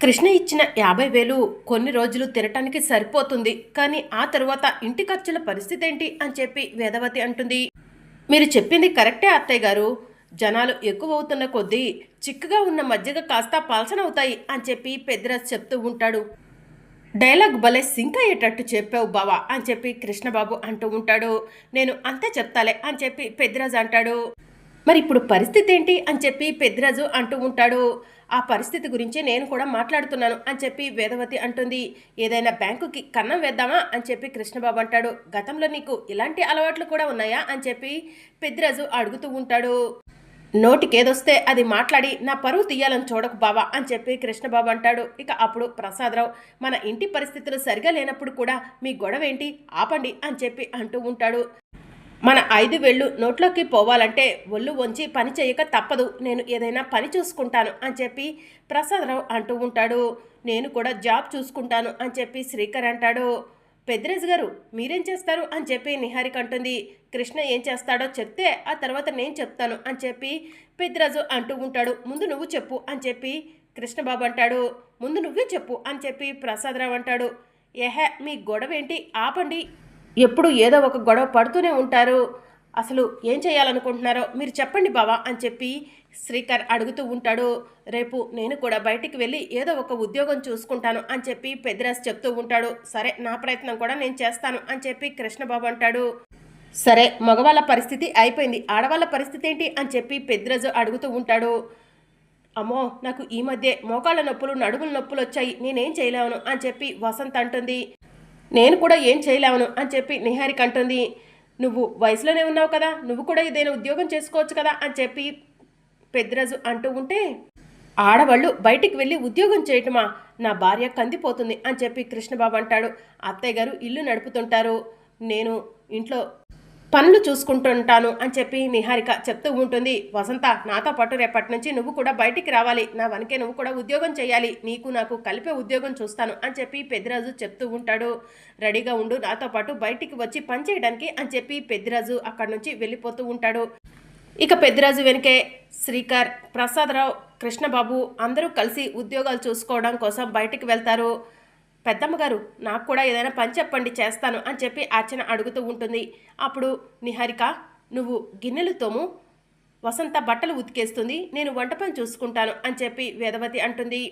కృష్ణ ఇచ్చిన యాభై వేలు కొన్ని రోజులు తినటానికి సరిపోతుంది కానీ ఆ తరువాత ఇంటి ఖర్చుల పరిస్థితి ఏంటి అని చెప్పి వేదవతి అంటుంది. మీరు చెప్పింది కరెక్టే అత్తయ్య గారు. జనాలు ఎక్కువ అవుతున్న కొద్దీ చిక్కుగా ఉన్న మజ్జిగ కాస్త పాల్సనవుతాయి అని చెప్పి పెద్దరాజు చెప్తూ ఉంటాడు. డైలాగ్ భలే సింక్ అయ్యేటట్టు చెప్పావు బావా అని చెప్పి కృష్ణబాబు అంటూ ఉంటాడు. నేను అంతే చెప్తాలే అని చెప్పి పెద్దరాజు అంటాడు. మరి ఇప్పుడు పరిస్థితి ఏంటి అని చెప్పి పెద్దరాజు అంటూ ఉంటాడు. ఆ పరిస్థితి గురించి నేను కూడా మాట్లాడుతున్నాను అని చెప్పి వేదవతి అంటుంది. ఏదైనా బ్యాంకుకి కన్నం వేద్దామా అని చెప్పి కృష్ణబాబు అంటాడు. గతంలో నీకు ఇలాంటి అలవాట్లు కూడా ఉన్నాయా అని చెప్పి పెద్దిరాజు అడుగుతూ ఉంటాడు. నోటికేదొస్తే అది మాట్లాడి నా పరువు తీయాలని చూడకు బావా అని చెప్పి కృష్ణబాబు అంటాడు. ఇక అప్పుడు ప్రసాదరావు మన ఇంటి పరిస్థితులు సరిగా లేనప్పుడు కూడా మీ గొడవ ఏంటి ఆపండి అని చెప్పి అంటూ ఉంటాడు. మన ఐదు వేళ్ళు నోట్లోకి పోవాలంటే ఒళ్ళు వంచి పని చేయక తప్పదు. నేను ఏదైనా పని చూసుకుంటాను అని చెప్పి ప్రసాదరావు అంటూ ఉంటాడు. నేను కూడా జాబ్ చూసుకుంటాను అని చెప్పి శ్రీకర్ అంటాడు. పెద్దిరాజు గారు మీరేం చేస్తారు? అని చెప్పి నిహారిక అంటుంది. కృష్ణ ఏం చేస్తాడో చెప్తే ఆ తర్వాత నేను చెప్తాను అని చెప్పి పెద్దిరాజు అంటూ ఉంటాడు. ముందు నువ్వు చెప్పు అని చెప్పి కృష్ణబాబు అంటాడు. ముందు నువ్వే చెప్పు అని చెప్పి ప్రసాదరావు అంటాడు. ఏహే మీ గొడవ ఏంటి ఆపండి. ఎప్పుడు ఏదో ఒక గొడవ పడుతూనే ఉంటారు. అసలు ఏం చేయాలనుకుంటున్నారో మీరు చెప్పండి బావా అని చెప్పి శ్రీకర్ అడుగుతూ ఉంటాడు. రేపు నేను కూడా బయటికి వెళ్ళి ఏదో ఒక ఉద్యోగం చూసుకుంటాను అని చెప్పి పెద్దిరాజు చెప్తూ ఉంటాడు. సరే నా ప్రయత్నం కూడా నేను చేస్తాను అని చెప్పి కృష్ణబాబు అంటాడు. సరే మగవాళ్ళ పరిస్థితి అయిపోయింది. ఆడవాళ్ళ పరిస్థితి ఏంటి అని చెప్పి పెద్దిరాజు అడుగుతూ ఉంటాడు. అమ్మో నాకు ఈ మధ్య మోకాళ్ళ నొప్పులు నడుముల నొప్పులు వచ్చాయి. నేనేం చేయలేను అని చెప్పి వసంత్ అంటుంది. నేను కూడా ఏం చేయలేవను అని చెప్పి నిహారిక అంటుంది. నువ్వు వయసులోనే ఉన్నావు కదా నువ్వు కూడా ఏదైనా ఉద్యోగం చేసుకోవచ్చు కదా అని చెప్పి పెద్దరాజు అంటూ ఉంటే ఆడవాళ్ళు బయటికి వెళ్ళి ఉద్యోగం చేయటమా? నా భార్య కందిపోతుంది అని చెప్పి కృష్ణబాబు అంటాడు. అత్తయ్య గారు ఇల్లు నడుపుతుంటారు. నేను ఇంట్లో పనులు చూసుకుంటుంటాను అని చెప్పి నిహారిక చెప్తూ ఉంటుంది. వసంత నాతో పాటు రేపటి నుంచి నువ్వు కూడా బయటికి రావాలి. నా వనకే నువ్వు కూడా ఉద్యోగం చేయాలి. నీకు నాకు కలిపే ఉద్యోగం చూస్తాను అని చెప్పి పెద్దిరాజు చెప్తూ ఉంటాడు. రెడీగా ఉండు నాతో పాటు బయటికి వచ్చి పని చేయడానికి అని చెప్పి పెద్దిరాజు అక్కడి నుంచి వెళ్ళిపోతూ ఉంటాడు. ఇక పెద్దిరాజు వెనుకే శ్రీకర్ ప్రసాదరావు కృష్ణబాబు అందరూ కలిసి ఉద్యోగాలు చూసుకోవడం కోసం బయటికి వెళ్తారు. పెద్దమ్మ గారు నాకు కూడా ఏదైనా పని చెప్పండి చేస్తాను అని చెప్పి అర్చన అడుగుతూ ఉంటుంది. అప్పుడు నిహారిక నువ్వు గిన్నెలు తోము వసంత బట్టలు ఉతికేస్తుంది నేను వంట పని చూసుకుంటాను అని చెప్పి వేదవతి అంటుంది.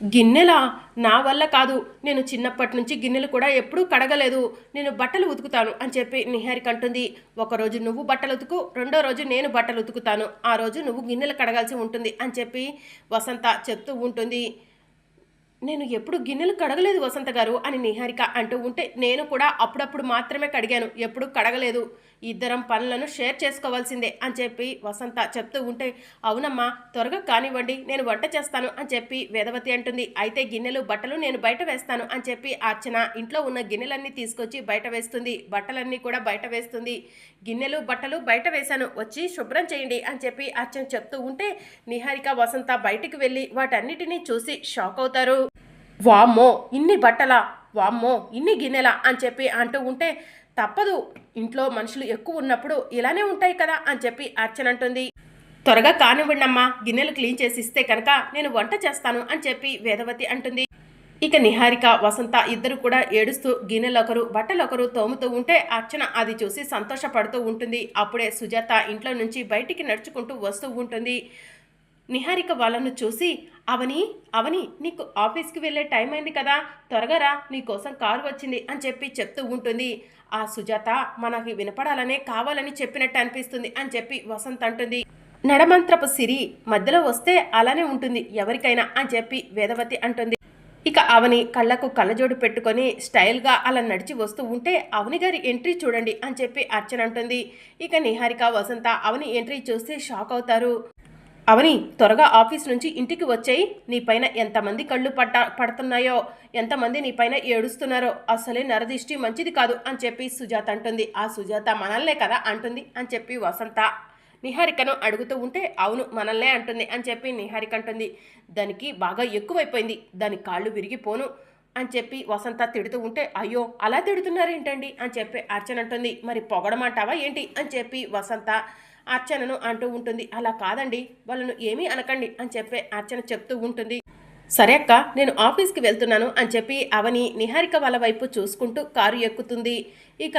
గిన్నెలా? నా వల్ల కాదు. నేను చిన్నప్పటి నుంచి గిన్నెలు కూడా ఎప్పుడూ కడగలేదు. నేను బట్టలు ఉతుకుతాను అని చెప్పి నిహారిక అంటుంది. ఒకరోజు నువ్వు బట్టలు ఉతుకు రెండో రోజు నేను బట్టలు ఉతుకుతాను. ఆ రోజు నువ్వు గిన్నెలు కడగాల్సి ఉంటుంది అని చెప్పి వసంత చెప్తూ ఉంటుంది. నేను ఎప్పుడు గిన్నెలు కడగలేదు వసంత గారు అని నిహారిక అంటూ ఉంటే నేను కూడా అప్పుడప్పుడు మాత్రమే కడిగాను. ఎప్పుడు కడగలేదు. ఇద్దరం పనులను షేర్ చేసుకోవాల్సిందే అని చెప్పి వసంత చెప్తూ ఉంటే అవునమ్మా త్వరగా కానివ్వండి నేను వంట చేస్తాను అని చెప్పి వేదవతి అంటుంది. అయితే గిన్నెలు బట్టలు నేను బయట వేస్తాను అని చెప్పి అర్చన ఇంట్లో ఉన్న గిన్నెలన్నీ తీసుకొచ్చి బయట వేస్తుంది. బట్టలన్నీ కూడా బయట వేస్తుంది. గిన్నెలు బట్టలు బయట వేశాను. వచ్చి శుభ్రం చేయండి అని చెప్పి అర్చన చెప్తూ ఉంటే నిహారిక వసంత బయటికి వెళ్ళి వాటన్నిటినీ చూసి షాక్ అవుతారు. వామ్మో ఇన్ని బట్టలా? వామ్మో ఇన్ని గిన్నెలా? అని చెప్పి అంటూ ఉంటే తప్పదు. ఇంట్లో మనుషులు ఎక్కువ ఉన్నప్పుడు ఇలానే ఉంటాయి కదా అని చెప్పి అర్చన అంటుంది. త్వరగా కానివ్వండమ్మా గిన్నెలు క్లీన్ చేసి ఇస్తే కనుక నేను వంట చేస్తాను అని చెప్పి వేదవతి అంటుంది. ఇక నిహారిక వసంత ఇద్దరు కూడా ఏడుస్తూ గిన్నెలొకరు బట్టలొకరు తోముతూ ఉంటే అర్చన అది చూసి సంతోషపడుతూ ఉంటుంది. అప్పుడే సుజాత ఇంట్లో నుంచి బయటికి నడుచుకుంటూ వస్తూ ఉంటుంది. నిహారిక వాళ్ళను చూసి అవని అవని నీకు ఆఫీస్కి వెళ్ళే టైం అయింది కదా త్వరగా రా నీకోసం కారు వచ్చింది అని చెప్పి చెప్తూ ఉంటుంది. ఆ సుజాత మనకి వినపడాలనే కావాలని చెప్పినట్టు అనిపిస్తుంది అని చెప్పి వసంత్ అంటుంది. నడమంత్రపు సిరి మధ్యలో వస్తే అలానే ఉంటుంది ఎవరికైనా అని చెప్పి వేదవతి అంటుంది. ఇక అవని కళ్ళకు కళ్ళజోడు పెట్టుకొని స్టైల్గా అలా నడిచి వస్తూ ఉంటే అవని గారి ఎంట్రీ చూడండి అని చెప్పి అర్చన అంటుంది. ఇక నిహారిక వసంత అవని ఎంట్రీ చూస్తే షాక్ అవుతారు. అవని త్వరగా ఆఫీస్ నుంచి ఇంటికి వచ్చేయి. నీ పైన ఎంతమంది కళ్ళు పట్ట పడుతున్నాయో ఎంతమంది నీ పైన ఏడుస్తున్నారో అసలే నరదిష్టి మంచిది కాదు అని చెప్పి సుజాత అంటుంది. ఆ సుజాత మనల్నే కదా అంటుంది అని చెప్పి వసంత. నిహారికను అడుగుతూ ఉంటే అవును మనల్నే అంటుంది అని చెప్పి నిహారిక అంటుంది. దానికి బాగా ఎక్కువైపోయింది. దాని కాళ్ళు విరిగిపోను అని చెప్పి వసంత తిడుతూ ఉంటే అయ్యో అలా తిడుతున్నారేంటండి అని చెప్పి అర్చన అంటుంది. మరి పొగడమంటావా ఏంటి అని చెప్పి వసంత అర్చనను అంటూ ఉంటుంది. అలా కాదండి వాళ్ళను ఏమీ అనకండి అని చెప్పే అర్చన చెప్తూ ఉంటుంది. సరే అక్క నేను ఆఫీస్కి వెళ్తున్నాను అని చెప్పి అవని నిహారిక వాళ్ళ వైపు చూసుకుంటూ కారు ఎక్కుతుంది. ఇక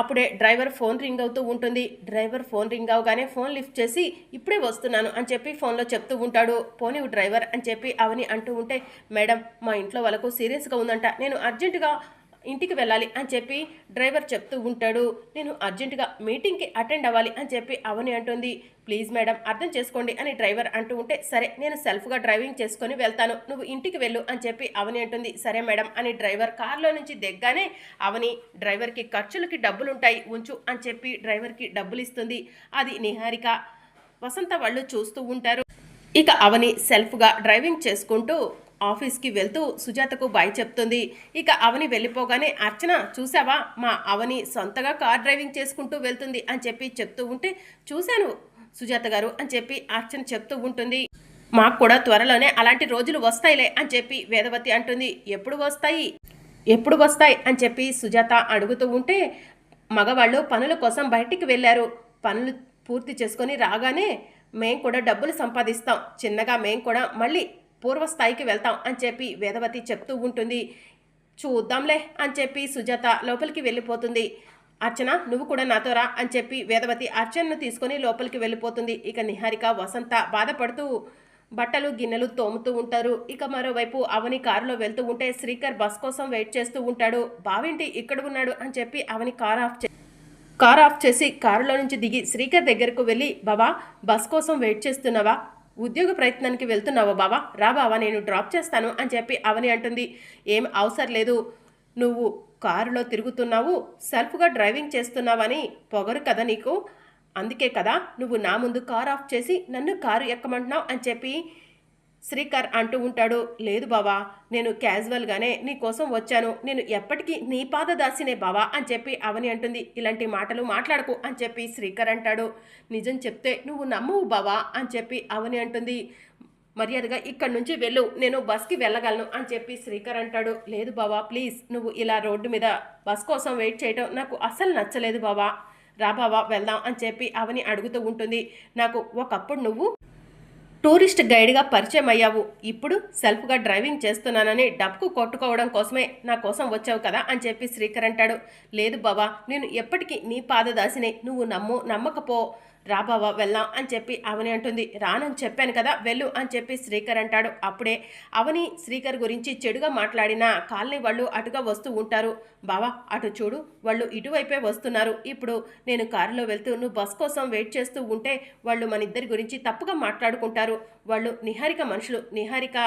అప్పుడే డ్రైవర్ ఫోన్ రింగ్ అవుతూ ఉంటుంది. డ్రైవర్ ఫోన్ రింగ్ అవగానే ఫోన్ లిఫ్ట్ చేసి ఇప్పుడే వస్తున్నాను అని చెప్పి ఫోన్లో చెప్తూ ఉంటాడు. పోనీ డ్రైవర్ అని చెప్పి అవని అంటూ ఉంటే మేడం మా ఇంట్లో వాళ్ళకు సీరియస్గా ఉందంట. నేను అర్జెంటుగా ఇంటికి వెళ్ళాలి అని చెప్పి డ్రైవర్ చెప్తూ ఉంటాడు. నేను అర్జెంటుగా మీటింగ్కి అటెండ్ అవ్వాలి అని చెప్పి అవని అంటుంది. ప్లీజ్ మేడం అర్థం చేసుకోండి అని డ్రైవర్ అంటూ ఉంటే సరే నేను సెల్ఫ్గా డ్రైవింగ్ చేసుకొని వెళ్తాను. నువ్వు ఇంటికి వెళ్ళు అని చెప్పి అవని అంటుంది. సరే మేడం అని డ్రైవర్ కార్లో నుంచి దిగ్గానే అవని డ్రైవర్కి ఖర్చులకి డబ్బులుంటాయి ఉంచు అని చెప్పి డ్రైవర్కి డబ్బులు ఇస్తుంది అది నిహారిక వసంత వాళ్ళు చూస్తూ ఉంటారు. ఇక అవని సెల్ఫ్గా డ్రైవింగ్ చేసుకుంటూ ఆఫీస్కి వెళ్తూ సుజాతకు బాయ్ చెప్తుంది. ఇక అవని వెళ్ళిపోగానే అర్చన చూసావా మా అవని సొంతగా కార్ డ్రైవింగ్ చేసుకుంటూ వెళ్తుంది అని చెప్పి చెప్తూ ఉంటే చూశాను సుజాత గారు అని చెప్పి అర్చన చెప్తూ ఉంటుంది. మాకు కూడా త్వరలోనే అలాంటి రోజులు వస్తాయిలే అని చెప్పి వేదవతి అంటుంది. ఎప్పుడు వస్తాయి? ఎప్పుడు వస్తాయి? అని చెప్పి సుజాత అడుగుతూ ఉంటే మగవాళ్ళు పనుల కోసం బయటికి వెళ్ళారు. పనులు పూర్తి చేసుకొని రాగానే మేం కూడా డబ్బులు సంపాదిస్తాం. చిన్నగా మేం కూడా మళ్ళీ పూర్వస్థాయికి వెళ్తాం అని చెప్పి వేదవతి చెప్తూ ఉంటుంది. చూద్దాంలే అని చెప్పి సుజాత లోపలికి వెళ్ళిపోతుంది. అర్చన నువ్వు కూడా నాతో రా అని చెప్పి వేదవతి అర్చనను తీసుకొని లోపలికి వెళ్ళిపోతుంది. ఇక నిహారిక వసంత బాధపడుతూ బట్టలు గిన్నెలు తోముతూ ఉంటారు. ఇక మరోవైపు అవని కారులో వెళ్తూ ఉంటే శ్రీకర్ బస్ కోసం వెయిట్ చేస్తూ ఉంటాడు. బావేంటి ఇక్కడ ఉన్నాడు అని చెప్పి అవని కార్ ఆఫ్ చే కార్ ఆఫ్ చేసి కారులో నుంచి దిగి శ్రీకర్ దగ్గరకు వెళ్ళి బాబా బస్ కోసం వెయిట్ చేస్తున్నావా? ఉద్యోగ ప్రయత్నానికి వెళ్తున్నావా బావా? రా బావా నేను డ్రాప్ చేస్తాను అని చెప్పి అవని అంటుంది. ఏం అవసరం లేదు. నువ్వు కారులో తిరుగుతున్నావు సెల్ఫ్గా డ్రైవింగ్ చేస్తున్నావని పొగరు కదా నీకు? అందుకే కదా నువ్వు నా ముందు కారు ఆఫ్ చేసి నన్ను కారు ఎక్కమంటున్నావు అని చెప్పి శ్రీకర్ అంటూ ఉంటాడు లేదు బావా నేను క్యాజువల్గానే నీ కోసం వచ్చాను. నేను ఎప్పటికీ నీ పాద దాసినే బావా అని చెప్పి అవని అంటుంది. ఇలాంటి మాటలు మాట్లాడకు అని చెప్పి శ్రీకర్ అంటాడు. నిజం చెప్తే నువ్వు నమ్మవు బావా అని చెప్పి అవని అంటుంది. మర్యాదగా ఇక్కడి నుంచి వెళ్ళు. నేను బస్కి వెళ్ళగలను అని చెప్పి శ్రీకర్ అంటాడు. లేదు బావా ప్లీజ్. నువ్వు ఇలా రోడ్డు మీద బస్ కోసం వెయిట్ చేయటం నాకు అస్సలు నచ్చలేదు బావా. రా బావా వెళ్దాం అని చెప్పి అవని అడుగుతూ ఉంటుంది. నాకు ఒకప్పుడు నువ్వు టూరిస్ట్ గైడ్గా పరిచయం అయ్యావు ఇప్పుడు సెల్ఫ్గా డ్రైవింగ్ చేస్తున్నానని డబ్బుకు కొట్టుకోవడం కోసమే నా కోసం వచ్చావు కదా అని చెప్పి శ్రీకర్ అంటాడు. లేదు బావా నేను ఎప్పటికీ నీ పాదదాసినే. నువ్వు నమ్ము నమ్మకపో. రా బావా వెళ్దాం అని చెప్పి అవని అంటుంది. రానని చెప్పాను కదా వెళ్ళు అని చెప్పి శ్రీకర్ అంటాడు. అప్పుడే అవని శ్రీకర్ గురించి చెడుగా మాట్లాడిన కాలనీ వాళ్ళు అటుగా వస్తూ ఉంటారు. బావా అటు చూడు వాళ్ళు ఇటువైపే వస్తున్నారు. ఇప్పుడు నేను కారులో వెళ్తూ నువ్వు బస్ కోసం వెయిట్ చేస్తూ ఉంటే వాళ్ళు మన ఇద్దరి గురించి తప్పుగా మాట్లాడుకుంటారు. వాళ్ళు నిహారిక మనుషులు. నిహారిక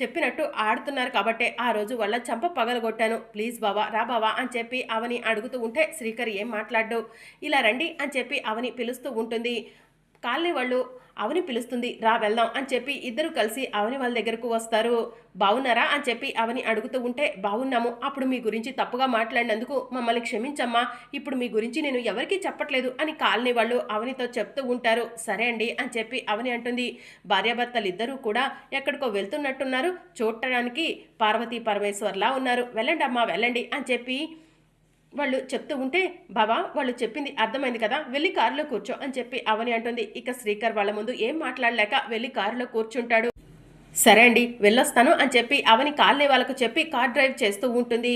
చెప్పినట్టు ఆడుతున్నారు కాబట్టే ఆ రోజు వాళ్ళ చంప పగలగొట్టాను. ప్లీజ్ బావా రా బావా అని చెప్పి అవని అడుగుతూ ఉంటే శ్రీకర్ ఏం మాట్లాడు ఇలా రండి అని చెప్పి అవని పిలుస్తూ ఉంటుంది. కాలనీ వాళ్ళు అవని పిలుస్తుంది రా వెళ్దాం అని చెప్పి ఇద్దరు కలిసి అవని వాళ్ళ దగ్గరకు వస్తారు. బాగున్నారా అని చెప్పి అవని అడుగుతూ ఉంటే బాగున్నాము అప్పుడు మీ గురించి తప్పుగా మాట్లాడినందుకు మమ్మల్ని క్షమించమ్మా. ఇప్పుడు మీ గురించి నేను ఎవరికీ చెప్పట్లేదు అని కాలనీ వాళ్ళు అవనితో చెప్తూ ఉంటారు. సరే అండి అని చెప్పి అవని అంటుంది. భార్యాభర్తలు ఇద్దరూ కూడా ఎక్కడికో వెళ్తున్నట్టున్నారు. చూడటానికి పార్వతీ పరమేశ్వర్లా ఉన్నారు. వెళ్ళండి అమ్మా వెళ్ళండి అని చెప్పి వాళ్ళు చెప్తూ ఉంటే బాబా వాళ్ళు చెప్పింది అర్థమైంది కదా వెళ్ళి కారులో కూర్చో అని చెప్పి అవని అంటుంది. ఇక శ్రీకర్ వాళ్ళ ముందు ఏం మాట్లాడలేక వెళ్ళి కారులో కూర్చుంటాడు. సరే అండి వెళ్ళొస్తాను అని చెప్పి అవని కాలనీ వాళ్ళకు చెప్పి కార్ డ్రైవ్ చేస్తూ ఉంటుంది.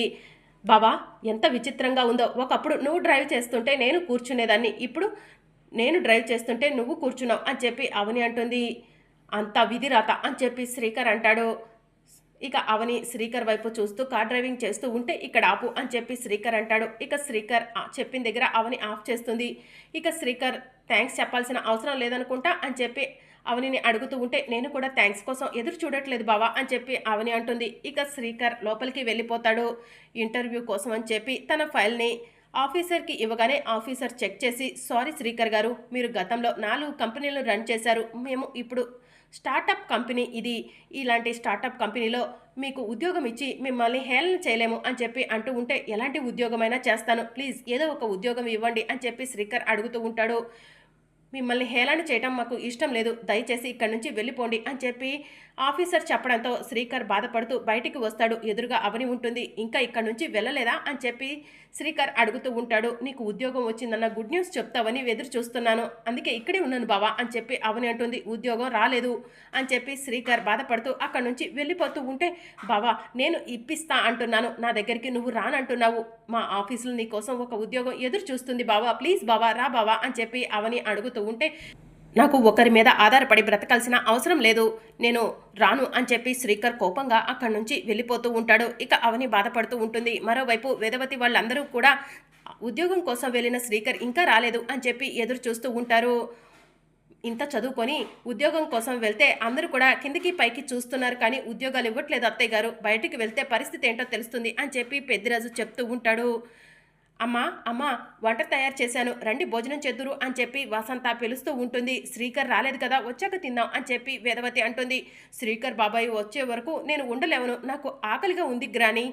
బాబా ఎంత విచిత్రంగా ఉందో. ఒకప్పుడు నువ్వు డ్రైవ్ చేస్తుంటే నేను కూర్చునేదాన్ని. ఇప్పుడు నేను డ్రైవ్ చేస్తుంటే నువ్వు కూర్చున్నావు అని చెప్పి అవని అంటుంది. అంత విధిరాత అని చెప్పి శ్రీకర్ అంటాడు. ఇక అవని శ్రీకర్ వైపు చూస్తూ కార్ డ్రైవింగ్ చేస్తూ ఉంటే ఇక్కడ ఆపు అని చెప్పి శ్రీకర్ అంటాడు. ఇక శ్రీకర్ చెప్పిన దగ్గర అవని ఆఫ్ చేస్తుంది. ఇక శ్రీకర్ థ్యాంక్స్ చెప్పాల్సిన అవసరం లేదనుకుంటా అని చెప్పి అవనిని అడుగుతూ ఉంటే నేను కూడా థ్యాంక్స్ కోసం ఎదురు చూడట్లేదు బావా అని చెప్పి అవని అంటుంది. ఇక శ్రీకర్ లోపలికి వెళ్ళిపోతాడు. ఇంటర్వ్యూ కోసం అని చెప్పి తన ఫైల్ని ఆఫీసర్కి ఇవ్వగానే ఆఫీసర్ చెక్ చేసి సారీ శ్రీకర్ గారు మీరు గతంలో నాలుగు కంపెనీలు రన్ చేశారు. మేము ఇప్పుడు స్టార్టప్ కంపెనీ ఇది. ఇలాంటి స్టార్టప్ కంపెనీలో మీకు ఉద్యోగం ఇచ్చి మిమ్మల్ని హేళన చేయలేము అని చెప్పి అంటూ ఉంటే ఎలాంటి ఉద్యోగమైనా చేస్తాను. ప్లీజ్ ఏదో ఒక ఉద్యోగం ఇవ్వండి అని చెప్పి శ్రీకర్ అడుగుతూ ఉంటాడు. మిమ్మల్ని హేళన చేయడం మాకు ఇష్టం లేదు. దయచేసి ఇక్కడి నుంచి వెళ్ళిపోండి అని చెప్పి ఆఫీసర్ చెప్పడంతో శ్రీకర్ బాధపడుతూ బయటికి వస్తాడు. ఎదురుగా అవని ఉంటుంది. ఇంకా ఇక్కడి నుంచి వెళ్ళలేదా అని చెప్పి శ్రీకర్ అడుగుతూ ఉంటాడు నీకు ఉద్యోగం వచ్చిందన్న గుడ్ న్యూస్ చెప్తావని ఎదురు చూస్తున్నాను. అందుకే ఇక్కడే ఉన్నాను బావా అని చెప్పి అవని అంటుంది. ఉద్యోగం రాలేదు అని చెప్పి శ్రీకర్ బాధపడుతూ అక్కడి నుంచి వెళ్ళిపోతూ ఉంటే బావా నేను ఇప్పిస్తా అంటున్నాను. నా దగ్గరికి నువ్వు రానంటున్నావు. మా ఆఫీసులో నీ కోసం ఒక ఉద్యోగం ఎదురు చూస్తుంది బావా. ప్లీజ్ బావా రా బావా అని చెప్పి అవని అడుగుతూ ఉంటే నాకు ఒకరి మీద ఆధారపడి బ్రతకాల్సిన అవసరం లేదు. నేను రాను అని చెప్పి శ్రీకర్ కోపంగా అక్కడి నుంచి వెళ్ళిపోతూ ఉంటాడు. ఇక అవని బాధపడుతూ ఉంటుంది. మరోవైపు వేదవతి వాళ్ళందరూ కూడా ఉద్యోగం కోసం వెళ్ళిన శ్రీకర్ ఇంకా రాలేదు అని చెప్పి ఎదురు చూస్తూ ఉంటారు. ఇంత చదువుకొని ఉద్యోగం కోసం వెళ్తే అందరూ కూడా కిందికి పైకి చూస్తున్నారు కానీ ఉద్యోగాలు ఇవ్వట్లేదు అత్తయ్య గారు. బయటికి వెళ్తే పరిస్థితి ఏంటో తెలుస్తుంది అని చెప్పి పెద్దిరాజు చెప్తూ ఉంటాడు. అమ్మా అమ్మా వంట తయారు చేశాను. రండి భోజనం చేద్దురు అని చెప్పి వసంత పిలుస్తూ ఉంటుంది. శ్రీకర్ రాలేదు కదా వచ్చాక తిందాం అని చెప్పి వేదవతి అంటుంది. శ్రీకర్ బాబాయ్ వచ్చే వరకు నేను ఉండలేవను. నాకు ఆకలిగా ఉంది గ్రాని.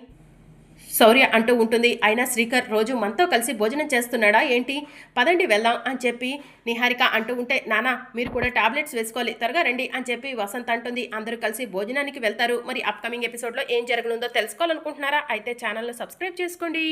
శౌర్య అంటూ ఉంటుంది. అయినా శ్రీకర్ రోజు మనతో కలిసి భోజనం చేస్తున్నాడా ఏంటి? పదండి వెళ్దాం అని చెప్పి నిహారిక అంటూ ఉంటే నానా మీరు కూడా టాబ్లెట్స్ వేసుకోవాలి. త్వరగా రండి అని చెప్పి వసంత్ అంటుంది. అందరూ కలిసి భోజనానికి వెళ్తారు. మరి అప్కమింగ్ ఎపిసోడ్లో ఏం జరగనుందో తెలుసుకోవాలనుకుంటున్నారా? అయితే ఛానల్ను సబ్స్క్రైబ్ చేసుకోండి.